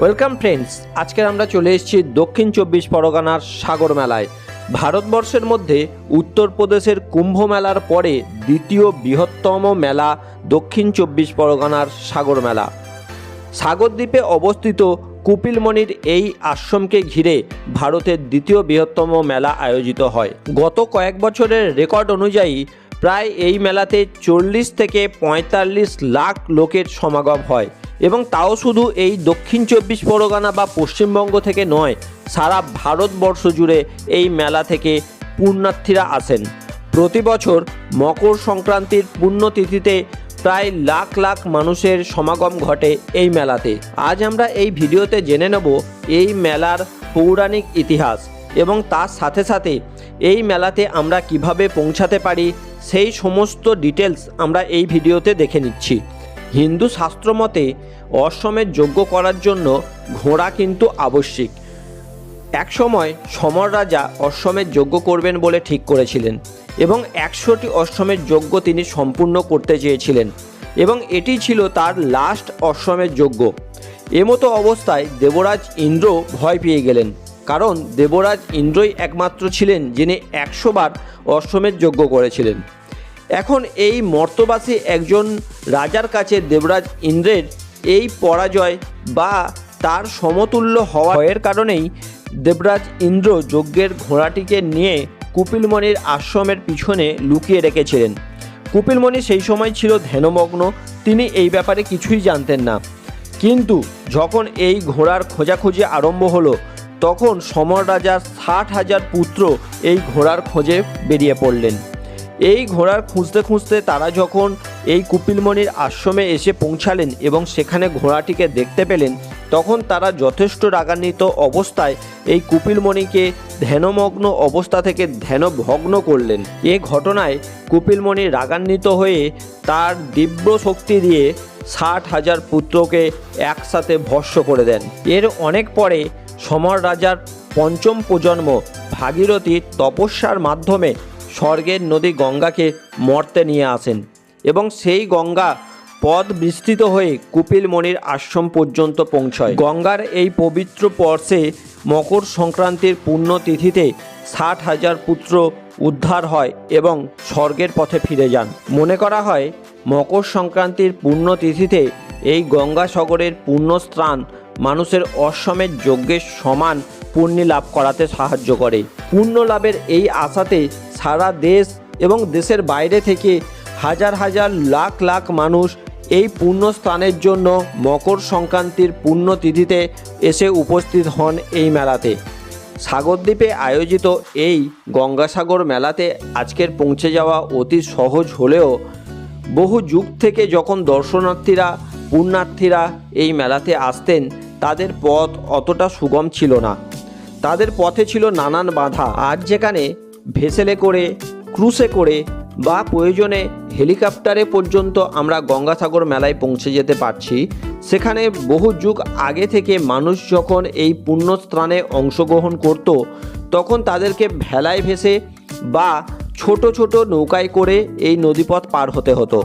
Welcome friends আজকের আমরা চলে এসেছি দক্ষিণ চব্বিশ পরগনার সাগর মেলায়। ভারতবর্ষের মধ্যে উত্তরপ্রদেশের কুম্ভ মেলার পরে দ্বিতীয় বৃহত্তম মেলা দক্ষিণ চব্বিশ পরগনার সাগর মেলা। সাগরদ্বীপে অবস্থিত কুপিলমণির এই আশ্রমকে ঘিরে ভারতের দ্বিতীয় বৃহত্তম মেলা আয়োজিত হয়। গত কয়েক বছরের রেকর্ড অনুযায়ী প্রায় এই মেলাতে চল্লিশ থেকে পঁয়তাল্লিশ লাখ লোকের সমাগম হয়। এবং তাও শুধু এই দক্ষিণ চব্বিশ পরগনা বা পশ্চিমবঙ্গ থেকে নয়, সারা ভারতবর্ষ জুড়ে এই মেলা থেকে পুণ্যার্থীরা আসেন। প্রতি বছর মকর সংক্রান্তির পুণ্যতিথিতে প্রায় লাখ লাখ মানুষের সমাগম ঘটে এই মেলাতে। আজ আমরা এই ভিডিওতে জেনে নেব এই মেলার পৌরাণিক ইতিহাস এবং তার সাথে সাথে এই মেলাতে আমরা কীভাবে পৌঁছাতে পারি, সেই সমস্ত ডিটেলস আমরা এই ভিডিওতে দেখে নিচ্ছি। হিন্দু শাস্ত্র মতে অশ্বমের যজ্ঞ করার জন্য ঘোড়া কিন্তু আবশ্যিক। একসময় সমর রাজা অশ্বমের যজ্ঞ করবেন বলে ঠিক করেছিলেন এবং একশোটি অশ্বমের যজ্ঞ তিনি সম্পূর্ণ করতে চেয়েছিলেন এবং এটি ছিল তার লাস্ট অশ্বমের যজ্ঞ। এমতো অবস্থায় দেবরাজ ইন্দ্র ভয় পেয়ে গেলেন, কারণ দেবরাজ ইন্দ্রই একমাত্র ছিলেন যিনি একশো বার অশ্বমের যজ্ঞ করেছিলেন। এখন এই মর্তবাসী একজন রাজার কাছে দেবরাজ ইন্দ্রের এই পরাজয় বা তার সমতুল্য হওয়ার কারণেই দেবরাজ ইন্দ্র যজ্ঞের ঘোড়াটিকে নিয়ে কুপিলমণির আশ্রমের পিছনে লুকিয়ে রেখেছিলেন। কুপিলমণি সেই সময় ছিল ধ্যানমগ্ন, তিনি এই ব্যাপারে কিছুই জানতেন না। কিন্তু যখন এই ঘোড়ার খোঁজাখুঁজি আরম্ভ হলো, তখন সমর রাজার ষাট হাজার পুত্র এই ঘোড়ার খোঁজে বেরিয়ে পড়লেন। এই ঘোড়ার খুঁজতে খুঁজতে তারা যখন এই কুপিলমণির আশ্রমে এসে পৌঁছালেন এবং সেখানে ঘোড়াটিকে দেখতে পেলেন, তখন তারা যথেষ্ট রাগান্বিত অবস্থায় এই কুপিলমণিকে ধ্যানমগ্ন অবস্থা থেকে ধ্যানভগ্ন করলেন। এ ঘটনায় কুপিলমণি রাগান্বিত হয়ে তার দিব্য শক্তি দিয়ে ষাট হাজার পুত্রকে একসাথে ভস্য করে দেন। এর অনেক পরে সমর রাজার পঞ্চম প্রজন্ম ভাগীরথী তপস্যার মাধ্যমে স্বর্গের নদী গঙ্গাকে মর্তে নিয়ে আসেন এবং সেই গঙ্গা পদ বিস্তৃত হয়ে কুপিলমণির আশ্রম পর্যন্ত পৌঁছয়। গঙ্গার এই পবিত্র পর্শে মকর সংক্রান্তির পুণ্যতিথিতে ষাট হাজার পুত্র উদ্ধার হয় এবং স্বর্গের পথে ফিরে যান। মনে করা হয়, মকর সংক্রান্তির পুণ্যতিথিতে এই গঙ্গাসাগরের পুণ্যস্ত্রাণ মানুষের অশ্বমের যজ্ঞের সমান পুণ্যি লাভ করাতে সাহায্য করে। পুণ্য লাভের এই আশাতে সারা দেশ এবং দেশের বাইরে থেকে হাজার হাজার লাখ লাখ মানুষ এই পুণ্যস্থানের জন্য মকর সংক্রান্তির পুণ্যতিথিতে এসে উপস্থিত হন এই মেলাতে। সাগরদ্বীপে আয়োজিত এই গঙ্গাসাগর মেলাতে আজকের পৌঁছে যাওয়া অতি সহজ হলেও বহু যুগ থেকে যখন দর্শনার্থীরা, পুণ্যার্থীরা এই মেলাতে আসতেন, তাদের পথ অতটা সুগম ছিল না। তাদের পথে ছিল নানান বাধা। আজ যেখানে ভেসেলে করে ক্রুসে করে বা প্রয়োজনে হেলিকপ্টারে পর্যন্ত আমরা গঙ্গাসাগর মেলায় পৌঁছে যেতে পারছি। সেখানে বহু যুগ আগে থেকে মানুষ যখন এই পুণ্যস্থানে অংশগ্রহণ করত, তখন তাদেরকে ভেলায় ভেসে বা ছোট ছোট নৌকায় করে এই নদীপথ পার হতে হতো।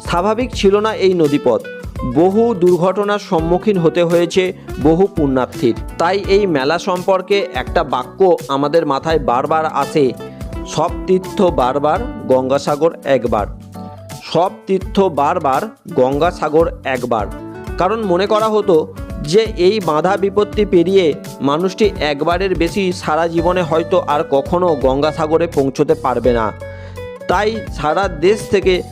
স্বাভাবিক ছিল না এই নদীপথ। বহু দুর্ঘটনার সম্মুখীন হতে হয়েছে বহু পুণ্যার্থীর। তাই এই মেলা সম্পর্কে একটা বাক্য আমাদের মাথায় বারবার আসে, সব তীর্থ বারবার গঙ্গাসাগর একবার। সব তীর্থ বারবার গঙ্গাসাগর একবার। কারণ মনে করা হতো যে এই বাধা বিপত্তি পেরিয়ে মানুষটি একবারের বেশি সারা জীবনে হয়তো আর কখনো গঙ্গাসাগরে পৌঁছতে পারবে না। তাই সারা দেশ থেকে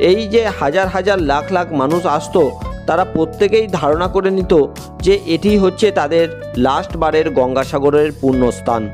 এই যে হাজার হাজার লাখ লাখ মানুষ আসতো, তারা প্রত্যেকেই ধারণা করে নিত যে এটি হচ্ছে তাদের লাস্ট বারের গঙ্গাসাগরের পূর্ণস্থান।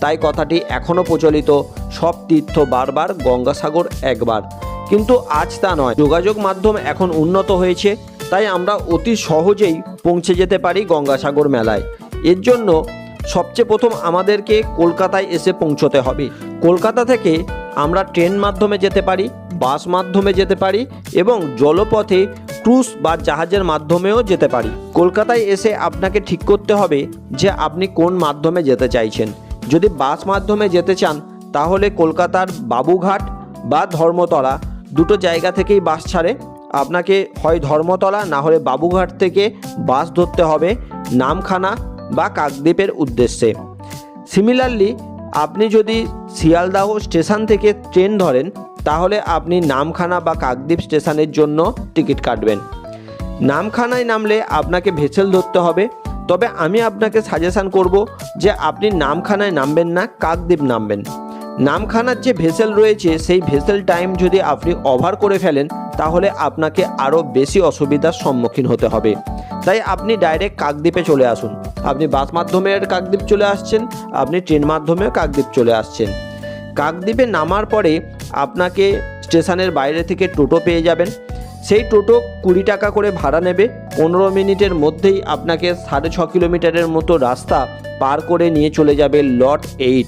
তাই কথাটি এখনও প্রচলিত, সব তীর্থ বারবার গঙ্গাসাগর একবার। কিন্তু আজ তা নয়। যোগাযোগ মাধ্যম এখন উন্নত হয়েছে, তাই আমরা অতি সহজেই পৌঁছে যেতে পারি গঙ্গাসাগর মেলায়। এর জন্য সবচেয়ে প্রথম আমাদেরকে কলকাতায় এসে পৌঁছতে হবে। কলকাতা থেকে আমরা ট্রেন মাধ্যমে যেতে পারি বাস মাধ্যমে যেতে পারি এবং জলপথে ক্রুজ বা জাহাজের মাধ্যমেও যেতে পারি। কলকাতায় এসে আপনাকে ঠিক করতে হবে যে আপনি কোন মাধ্যমে যেতে চাইছেন। যদি বাস মাধ্যমে যেতে চান, তাহলে কলকাতার বাবুঘাট বা ধর্মতলা দুটো জায়গা থেকেই বাস ছাড়ে। আপনাকে হয় ধর্মতলা, না হলে বাবুঘাট থেকে বাস ধরতে হবে নামখানা বা কাকদ্বীপের উদ্দেশ্যে। সিমিলারলি আপনি যদি শিয়ালদাহ স্টেশন থেকে ট্রেন ধরেন তাহলে আপনি নামখানা বা কাকদ্বীপ স্টেশনের জন্য টিকিট কাটবেন। নামখানায় নামলে আপনাকে ভেসেল ধরতে হবে। তবে আমি আপনাকে সাজেশান করব যে আপনি নামখানায় নামবেন না, কাকদ্বীপ নামবেন। নামখানার যে ভেসেল রয়েছে, সেই ভেসেল টাইম যদি আপনি ওভার করে ফেলেন, তাহলে আপনাকে আরও বেশি অসুবিধার সম্মুখীন হতে হবে। তাই আপনি ডাইরেক্ট কাকদ্বীপে চলে আসুন। আপনি বাস মাধ্যমে কাকদ্বীপ চলে আসছেন, আপনি ট্রেন মাধ্যমেও কাকদ্বীপ চলে আসছেন। কাকদ্বীপে নামার পরে আপনাকে স্টেশনের বাইরে থেকে টোটো পেয়ে যাবেন। সেই টোটো কুড়ি টাকা করে ভাড়া নেবে। পনেরো মিনিটের মধ্যেই আপনাকে সাড়ে ছ কিলোমিটারের মতো রাস্তা পার করে নিয়ে চলে যাবে লট এইট।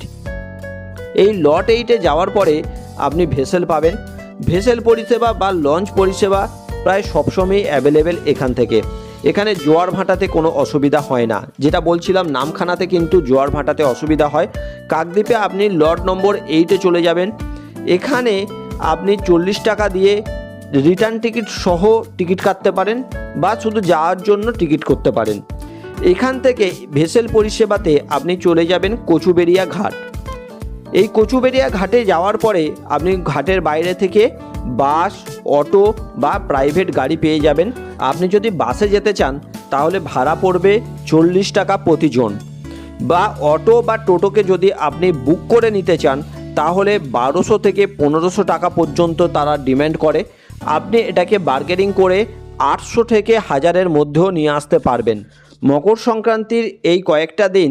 এই লট এইটে যাওয়ার পরে আপনি ভেসেল পাবেন। ভেসেল পরিষেবা বা লঞ্চ পরিষেবা প্রায় সবসময়ই অ্যাভেলেবেল এখান থেকে। এখানে জোয়ার ভাটাতে কোনো অসুবিধা হয় না। যেটা বলছিলাম, নামখানাতে কিন্তু জোয়ার ভাটাতে অসুবিধা হয়। কাকদ্বীপে আপনি লট নম্বর এইটে চলে যাবেন। এখানে আপনি চল্লিশ টাকা দিয়ে রিটার্ন টিকিট সহ টিকিট কাটতে পারেন বা শুধু যাওয়ার জন্য টিকিট করতে পারেন। এখান থেকে ভেসেল পরিষেবাতে আপনি চলে যাবেন কচুবেরিয়া ঘাট। এই কচুবেরিয়া ঘাটে যাওয়ার পরে আপনি ঘাটের বাইরে থেকে বাস, অটো বা প্রাইভেট গাড়ি পেয়ে যাবেন। আপনি যদি বাসে যেতে চান, তাহলে ভাড়া পড়বে চল্লিশ টাকা প্রতিজন। বা অটো বা টোটোকে যদি আপনি বুক করে নিতে চান তাহলে বারোশো থেকে পনেরোশো টাকা পর্যন্ত তারা ডিম্যান্ড করে। আপনি এটাকে বার্গেনিং করে আটশো থেকে হাজারের মধ্যেও নিয়ে আসতে পারবেন। মকর সংক্রান্তির এই কয়েকটা দিন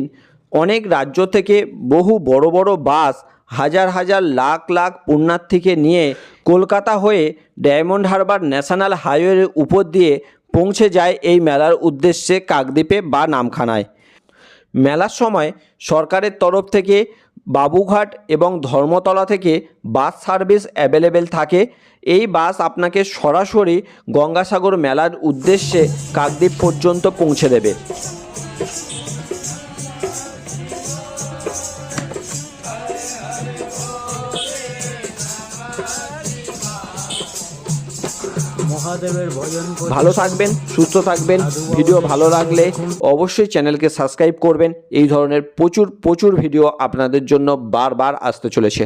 অনেক রাজ্য থেকে বহু বড় বড় বাস হাজার হাজার লাখ লাখ পুণ্যার্থীকে নিয়ে কলকাতা হয়ে ডায়মন্ড হারবার ন্যাশনাল হাইওয়ের উপর দিয়ে পৌঁছে যায় এই মেলার উদ্দেশ্যে কাকদ্বীপে বা নামখানায়। মেলার সময় সরকারের তরফ থেকে বাবুঘাট এবং ধর্মতলা থেকে বাস সার্ভিস অ্যাভেলেবেল থাকে। এই বাস আপনাকে সরাসরি গঙ্গাসাগর মেলার উদ্দেশ্যে কাকদ্বীপ পর্যন্ত পৌঁছে দেবে। ভালো থাকবেন সুস্থ থাকবেন ভিডিও ভালো লাগলে অবশ্যই চ্যানেলকে সাবস্ক্রাইব করবেন। এই ধরনের প্রচুর প্রচুর ভিডিও আপনাদের জন্য বারবার আসতে চলেছে।